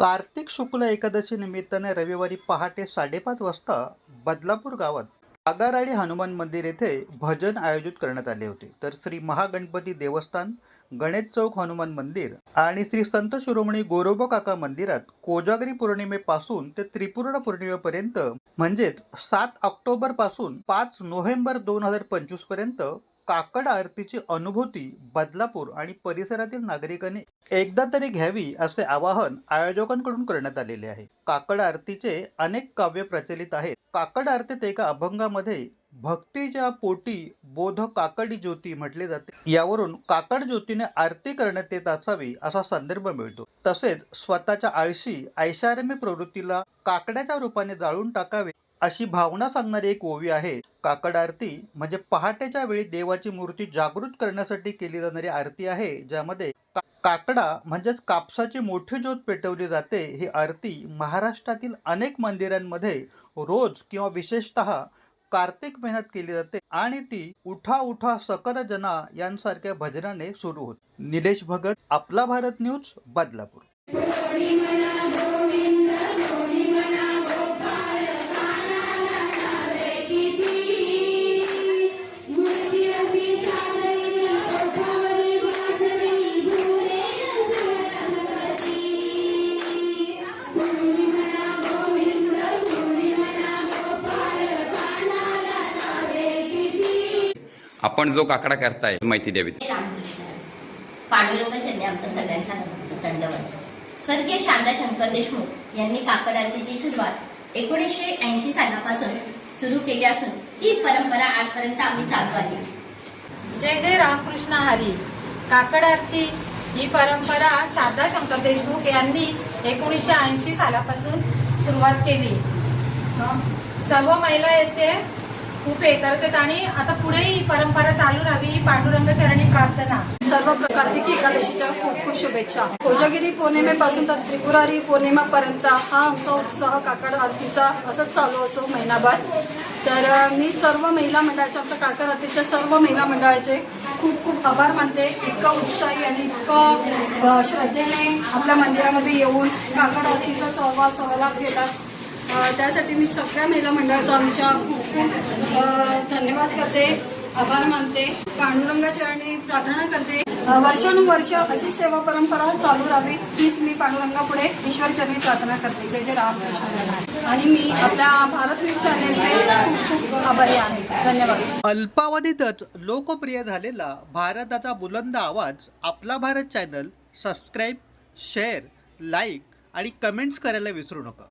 कार्तिक शुक्ल एकादशी निमित्ताने रविवारी पहाटे साडेपाच वाजता बदलापूर गावात आगाराडी हनुमान मंदिर येथे भजन आयोजित करण्यात आले होते. तर श्री महागणपती देवस्थान गणेश चौक हनुमान मंदिर आणि श्री संत शिरोमणी गोरोबा काका मंदिरात कोजागरी पौर्णिमेपासून ते त्रिपुर्ण पौर्णिमेपर्यंत म्हणजेच सात ऑक्टोबरपासून पाच नोव्हेंबर दोन हजार पंचवीसपर्यंत काकड आरतीची अनुभूती बदलापूर आणि परिसरातील नागरिकांनी एकदा तरी घ्यावी असे आवाहन आयोजकांकडून करण्यात आलेले आहे. काकड आरतीचे अनेक काव्य प्रचलित आहेत. काकड आरतीत एका अभंगामध्ये भक्तीच्या पोटी बोध काकडी ज्योती म्हटले जाते. यावरून काकड ज्योतीने आरती करण्यात येत असावी असा संदर्भ मिळतो. तसेच स्वतःच्या आळशी ऐशारम्य प्रवृत्तीला काकड्याच्या रूपाने जाळून टाकावे अशी भावना सांगणारी एक ओवी आहे काकड आरती. म्हणजे पहाटेच्या वेळी देवाची मूर्ती जागृत करण्यासाठी केली जाणारी आरती आहे ज्यामध्ये का- काकडा म्हणजेच कापसाची मोठी ज्योत पेटवली जाते ही आरती महाराष्ट्रातील अनेक मंदिरांमध्ये रोज किंवा विशेषतः कार्तिक महिन्यात केली जाते आणि ती उठा उठा सकल जना यांसारख्या भजनाने सुरू होते. निलेश भगत आपला भारत न्यूज बदलापूर. आपण जो काकडा करताय माहिती द्यावी. हे रामकृष्ण पांडुरंग आमचा सगळ्यांचा दंडवत. स्वर्गीय शांता शंकर देशमुख यांनी काकड आरतीची सुरुवात एकोणीसशे ऐंशी सालापासून सुरू केली असून तीच परंपरा आजपर्यंत आम्ही चालू आहे. जय जय रामकृष्ण हरी. काकड आरती ही परंपरा शारदा शंकर देशमुख यांनी एकोणीसशे ऐंशी सालापासून सुरुवात केली. सर्व महिला येथे खूप हे करतात आणि आता पुढेही ही परंपरा चालू राहावी ही पांडुरंग चरणी प्रार्थना. सर्व कार्तिक एकादशीच्या खूप खूप शुभेच्छा. कोजागिरी पौर्णिमेपासून तर त्रिपुरारी पौर्णिमापर्यंत हा आमचा उत्साह काकड आरतीचा असंच चालू असो महिनाभर. तर मी सर्व महिला मंडळाच्या आमच्या काकड आरतीच्या सर्व महिला मंडळाचे खूप खूप आभार मानते. इतकं उत्साही आणि इतकं श्रद्धेने आपल्या मंदिरामध्ये येऊन काकड आरतीचा सहभाग सहलाभ घेतात. त्यासाठी मी सगळ्या महिला मंडळाचा आमच्या खूप धन्यवाद करते आभार मानते पांडुरंगाचरणी प्रार्थना करते. वर्षानुवर्ष अशीच सेवा परंपरा चालू राहावी हीच मी पांडुरंगापुढे ईश्वरचरणी प्रार्थना करते. जय जय रामकृष्ण. आणि मी आपल्या भारत न्यूज चॅनेलचे खूप खूप आभारी आहे. धन्यवाद. अल्पावधीतच लोकप्रिय झालेला भारताचा बुलंद आवाज आपला Bharat channel subscribe share like आणि कमेंट्स करायला विसरू नका.